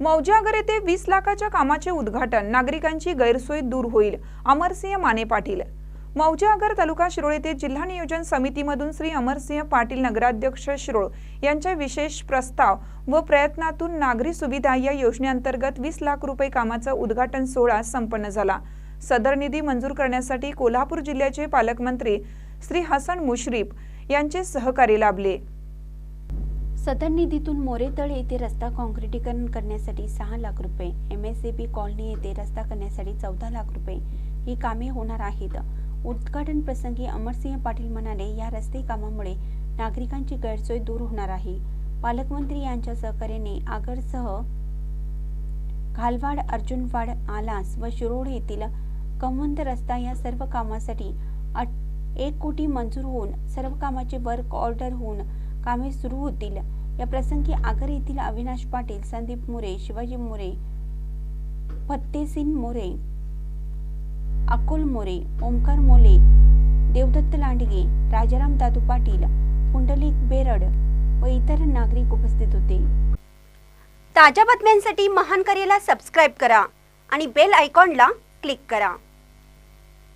मौजागर येथे वीस लाखाच्या कामाचे उद्घाटन. नागरिकांची गैरसोय दूर होईल अमरसिंह माने पाटील. मौजागर तालुका शिरोळ येथे जिल्हा नियोजन समितीमधून श्री अमरसिंह पाटील नगराध्यक्ष शिरोळ यांच्या विशेष प्रस्ताव व प्रयत्नातून नागरी सुविधा या योजनेअंतर्गत वीस लाख रुपये कामाचा उद्घाटन सोहळा संपन्न झाला. सदर निधी मंजूर करण्यासाठी कोल्हापूर जिल्ह्याचे पालकमंत्री श्री हसन मुश्रीफ यांचे सहकार्य लाभले. सदर निधीतून मोरेतळ येथे रस्ता काँक्रिटीकरण करण्यासाठी सहा लाख रुपये M S A B colony येथे रस्ता करण्यासाठी चौदा लाख रुपये ही कामे होणार आहेत. उद्घाटन प्रसंगी अमरसिंह पाटील म्हणाले या रस्ते कामामुळे नागरिकांची गैरसोय दूर होणार आहे. पालकमंत्री यांच्या सहकार्याने आगरसह घालवाड अर्जुनवाड आलास व शिरोड येथील कमवंत रस्ता या सर्व कामासाठी एक कोटी मंजूर होऊन सर्व कामाचे वर्क ऑर्डर होऊन कामे सुरू होतील. या प्रसंगी आगर येथील अविनाश पाटील संदीप मोरे शिवाजी मोरे फत्तेसिंग मोरे अकोल मोरे ओमकार मोले देवदत्त लांडगे राजाराम दादू पाटील पुंडलिक बेरड व इतर नागरिक उपस्थित होते. ताज्या बातम्यांसाठी महान करेला सबस्क्राईब करा आणि बेल आयकॉनला क्लिक करा.